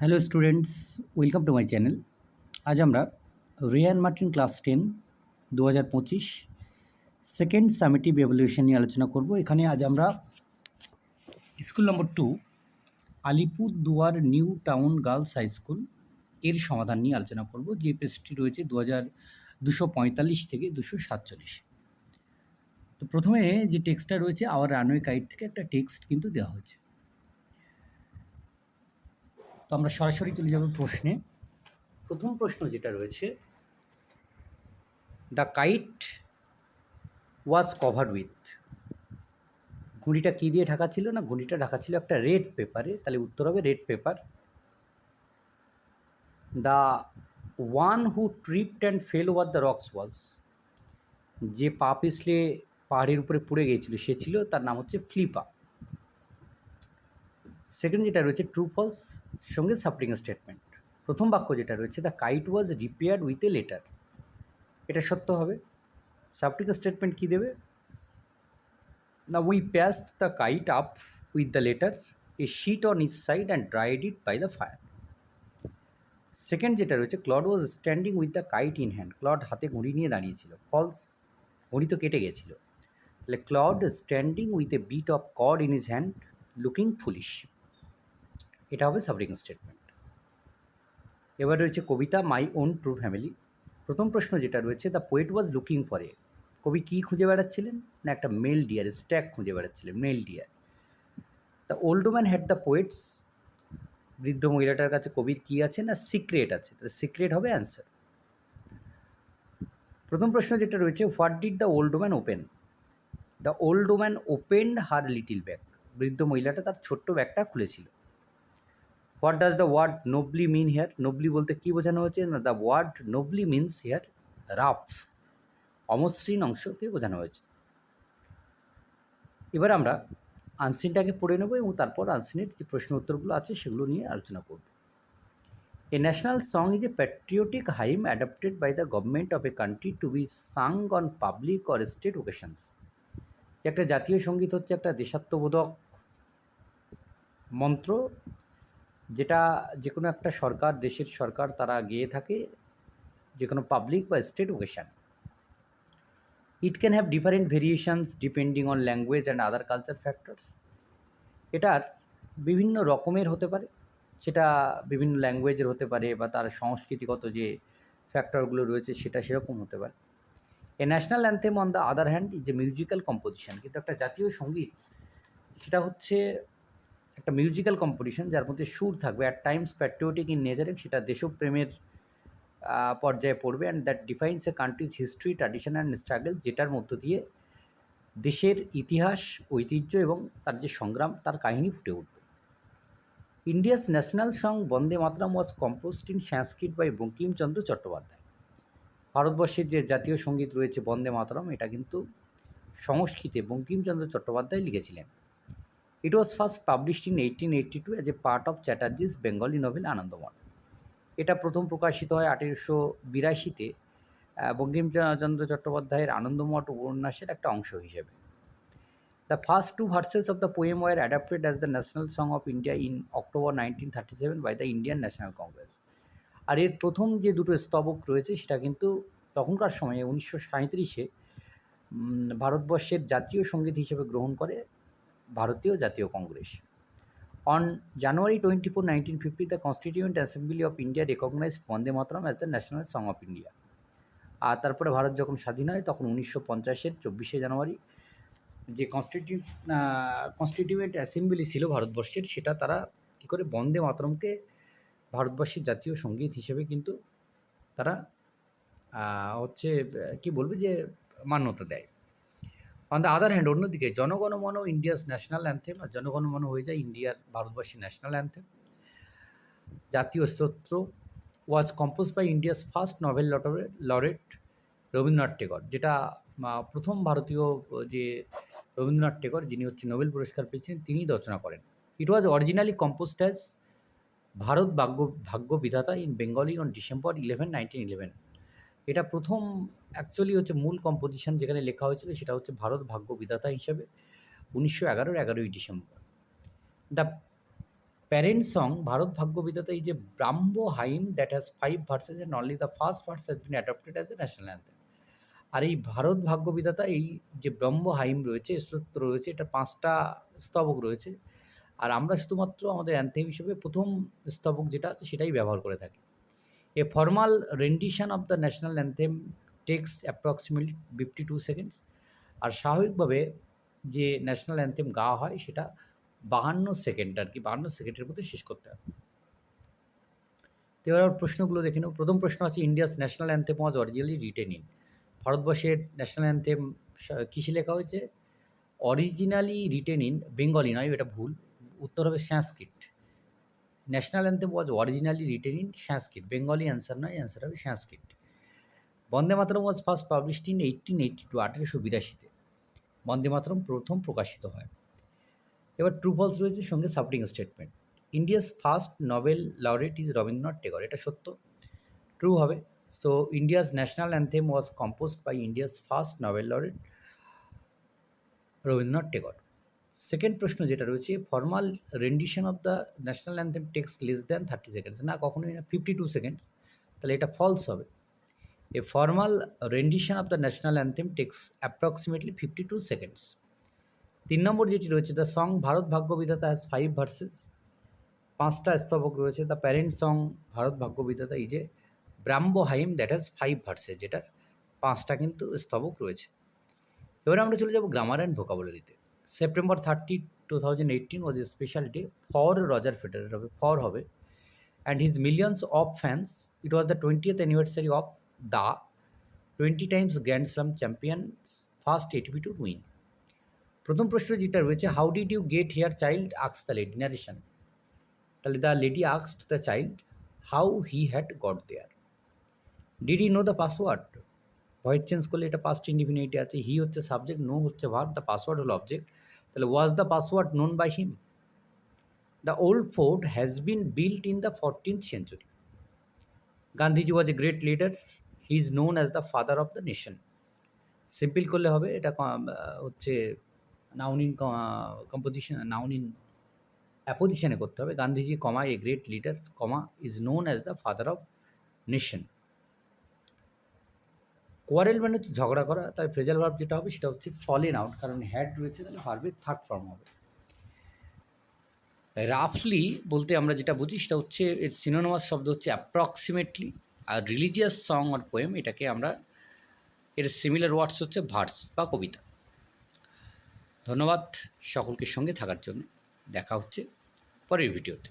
Hello students, welcome to my channel. আজ আমরা Riyan Martin class ten দু হাজার পঁচিশ সেকেন্ড সামেটিভ এভলিউশন নিয়ে আলোচনা করব। এখানে আজ আমরা স্কুল নম্বর টু আলিপুর দুয়ার নিউ টাউন গার্লস হাই স্কুলের সমাধান নিয়ে আলোচনা করব। যে পেজটি রয়েছে দু হাজার দুশো পঁয়তাল্লিশ থেকে দুশো সাতচল্লিশ। তো প্রথমে যে টেক্সটটা রয়েছে আওয়ার রানওয়ে গাইড থেকে একটা টেক্সট কিন্তু দেওয়া হয়েছে। তো আমরা সরাসরি চলে যাব প্রশ্নে। প্রথম প্রশ্ন যেটা রয়েছে the kite was covered with ঘুড়িটা কী দিয়ে ঢাকা ছিল না? ঘুড়িটা ঢাকা ছিল একটা রেড পেপারে, তাহলে উত্তর হবে red paper. The one who tripped and fell over the rocks was যে পা পিছলে পাহাড়ের উপরে পড়ে গিয়েছিল, সে ছিল, তার নাম হচ্ছে ফ্লিপা। সেকেন্ড যেটা রয়েছে ট্রু ফলস সঙ্গে সাপোর্টিং স্টেটমেন্ট প্রথম বাক্য যেটা রয়েছে the kite was repaired with a letter এটা সত্য হবে। সাপোর্টিং স্টেটমেন্ট কী দেবে? না we paste the kite up with the letter a sheet on is side and dried it by the fire second যেটা রয়েছে Claude was standing with the kite in hand Claude হাতে ঘড়ি নিয়ে দাঁড়িয়েছিল। False ঘড়ি তো কেটে গেছিল। তাহলে Claude standing with a bit of cod in his hand looking foolish এটা হবে সাবরিং স্টেটমেন্ট এবার রয়েছে কবিতা মাই ওন ট্রু ফ্যামিলি প্রথম প্রশ্ন যেটা রয়েছে the poet was looking for a কবি কী খুঁজে বেড়াচ্ছিলেন? না একটা মেল ডিয়ার স্ট্যাক খুঁজে বেড়াচ্ছিলেন male deer the old man had the poet's বৃদ্ধ মহিলাটার কাছে কবির কী আছে? না সিক্রেট আছে? তাহলে সিক্রেট হবে অ্যান্সার প্রথম প্রশ্ন যেটা রয়েছে what did the old man open the old man opened her little bag বৃদ্ধ মহিলাটা তার ছোট্ট ব্যাগটা খুলেছিল। What does the word knobbly mean here knobbly বলতে কী বোঝানো হয়েছে? না the word knobbly means here rough অমসৃণ অংশকে বোঝানো হয়েছে। এবার আমরা আনসিনটাকে পড়ে নেব এবং তারপর আনসিনের যে প্রশ্ন উত্তরগুলো আছে সেগুলো নিয়ে আলোচনা করব। A national song is a patriotic hymn adapted by the government of a country to be sung on public or state occasions একটা জাতীয় সংগীত হচ্ছে একটা দেশাত্মবোধক মন্ত্র যেটা যে কোনো একটা সরকার, দেশের সরকার তারা গেয়ে থাকে যে কোনো পাবলিক বা state occasion it can have different variations depending on language and other culture factors এটার বিভিন্ন রকমের হতে পারে। সেটা বিভিন্ন ল্যাঙ্গুয়েজের হতে পারে বা তার সংস্কৃতিগত যে ফ্যাক্টরগুলো রয়েছে, সেটা সেরকম হতে পারে। A national anthem on the other hand is a musical composition কিন্তু একটা জাতীয় সংগীত, সেটা হচ্ছে একটা মিউজিক্যাল কম্পোজিশন যার মধ্যে সুর থাকবে অ্যাট টাইমস প্যাট্রিওটিক ইন নেচারে সেটা দেশপ্রেমের পর্যায়ে পড়বে and that defines a country's history tradition and struggle যেটার মধ্য দিয়ে দেশের ইতিহাস, ঐতিহ্য এবং তার যে সংগ্রাম, তার কাহিনী ফুটে উঠবে। India's national song Vande Mataram was composed in Sanskrit by Bankimchandra Chattopadhyay ভারতবর্ষের যে জাতীয় সংগীত রয়েছে বন্দে মাতরম এটা কিন্তু সংস্কৃতে বঙ্কিমচন্দ্র চট্টোপাধ্যায় লিখেছিলেন। First published in eighteen eighty two as a part of Chatterjee's Bengali novel Anandamath এটা প্রথম প্রকাশিত হয় আঠেরোশো বিরাশিতে বঙ্কিমচন্দ্র চট্টোপাধ্যায়ের আনন্দমঠ উপন্যাসের একটা অংশ হিসেবে। The first two verses of the poem were adapted as the national song of India in October nineteen thirty seven by the Indian National Congress আর এর প্রথম যে দুটো স্তবক রয়েছে, সেটা কিন্তু তখনকার সময়ে উনিশশো সাঁত্রিশে ভারতবর্ষের জাতীয় সংগীত হিসেবে গ্রহণ করে ভারতীয় জাতীয় Congress. On January twenty four nineteen fifty the Constituent Assembly of India recognized Vande Mataram as the national song of India আর তারপরে ভারত যখন স্বাধীন হয়, তখন উনিশশো পঞ্চাশের চব্বিশে জানুয়ারি যে কনস্টিটিউ কনস্টিটিউয়েন্ট অ্যাসেম্বলি ছিল ভারতবর্ষের, সেটা তারা কী করে বন্দে মাতরমকে ভারতবর্ষের জাতীয় সংগীত হিসেবে কিন্তু তারা হচ্ছে, কি বলবে যে, মান্যতা দেয়। অন দ্য আদার হ্যান্ড অন্যদিকে জনগণমন ইন্ডিয়াস ন্যাশনাল অ্যান্থেম আর জনগণমন হয়ে যায় ইন্ডিয়ার ভারতবর্ষের ন্যাশনাল অ্যান্থেম জাতীয় স্তোত্র was compose by India's first Nobel laureate Rabindranath Tagore, যেটা প্রথম ভারতীয়, যে রবীন্দ্রনাথ টেগর, যিনি হচ্ছে নোবেল পুরস্কার পেয়েছেন তিনি রচনা করেন। It was originally composed as Bharat Bhagya Bhagya Bidhata in Bengali on December eleven nineteen eleven এটা প্রথম অ্যাকচুয়ালি হচ্ছে মূল কম্পোজিশন যেখানে লেখা হয়েছিল সেটা হচ্ছে ভারত ভাগ্য বিধাতা হিসাবে উনিশশো এগারোর এগারোই December. The parent song Bharat Bhagya Bidhata এই যে Brahmo hymn that has five verses and only the first verse has been adopted as the national anthem আর এই ভারত ভাগ্য বিধাতা এই যে ব্রহ্ম হাইম রয়েছে, স্তোত্র রয়েছে, এটা পাঁচটা স্তবক রয়েছে। আর আমরা শুধুমাত্র আমাদের অ্যান্থেম হিসেবে প্রথম স্তবক যেটা আছে সেটাই ব্যবহার করে থাকি। Formal rendition of the national anthem takes approximately fifty two seconds আর স্বাভাবিকভাবে যে ন্যাশনাল অ্যান্থেম গাওয়া হয়, সেটা বাহান্ন সেকেন্ড আর কি, বাহান্ন সেকেন্ডের মধ্যে শেষ করতে হবে তো এবার প্রশ্নগুলো দেখে নেব। প্রথম প্রশ্ন আছে, India's national anthem was originally written in ভারতবর্ষের ন্যাশনাল অ্যান্থেম কিসে লেখা হয়েছে? অরিজিনালি রিটেন ইন বেঙ্গলি নয়, এটা ভুল। উত্তর হবে Sanskrit. National anthem was originally written in Sanskrit Bengali answer নয় অ্যান্সার হবে Sanskrit Vande Mataram was first published in eighteen eighty two আঠেরোশো বিরাশিতে। বন্দে মাতরম প্রথম প্রকাশিত হয়। এবার ট্রু ফলস রয়েছে, সঙ্গে supporting statement India's first Nobel laureate is Rabindranath Tagore এটা সত্য। ট্রু হবে। So India's national anthem was composed by India's first Nobel laureate Rabindranath Tagore second প্রশ্ন যেটা রয়েছে formal rendition of the national anthem takes less than thirty seconds না, কখনোই না fifty two seconds তাহলে এটা ফলস হবে। A formal rendition of the national anthem takes approximately fifty two seconds তিন নম্বর যেটি রয়েছে দ্য সং ভারত ভাগ্য বিধাতা হ্যাজ ফাইভ ভার্সেস পাঁচটা স্তবক রয়েছে the parent song Bharat Bhagya Bidhata এই যে Brahmo hymn that has five verses যেটার পাঁচটা কিন্তু স্তবক রয়েছে। এবারে আমরা চলে যাব grammar and ভোকাবুলারিতে September thirty two thousand eighteen was a special day for Roger Federer হবে। ফর হবে and his millions of fans it was the twentieth anniversary of the twenty times grand slam champion's first ATP to win প্রথম প্রশ্ন যেটা রয়েছে how did you get here child আক্স the lady narration তাহলে the lady আক্সড the child how he had got there did he know the password voice change করলে এটা past indefinite আছে। He হচ্ছে subject know হচ্ছে ভার্ব দ্য পাসওয়ার্ড হলো object তাহলে was the password known by him the old fort has been built in the fourteenth century Gandhiji was a great leader he is known as the father of the nation simple করলে হবে, এটা হচ্ছে noun in composition noun in অ্যাপোজিশনে করতে হবে। Gandhiji comma a great leader comma is known as the father of nation quarrel মানে হচ্ছে ঝগড়া করা তাই ফ্রেজাল ভার্ব যেটা হবে সেটা হচ্ছে ফলেন আউট, কারণ হ্যাড রয়েছে, তাহলে ভার্বের থার্ড ফর্ম হবে। রাফলি বলতে আমরা যেটা বুঝি সেটা হচ্ছে, এর সিনোনামাস শব্দ হচ্ছে অ্যাপ্রক্সিমেটলি আর রিলিজিয়াস সং আর পোয়েম এটাকে আমরা, এর সিমিলার ওয়ার্ডস হচ্ছে ভার্স বা কবিতা। ধন্যবাদ সকলকে সঙ্গে থাকার জন্য। দেখা হচ্ছে পরের ভিডিওতে।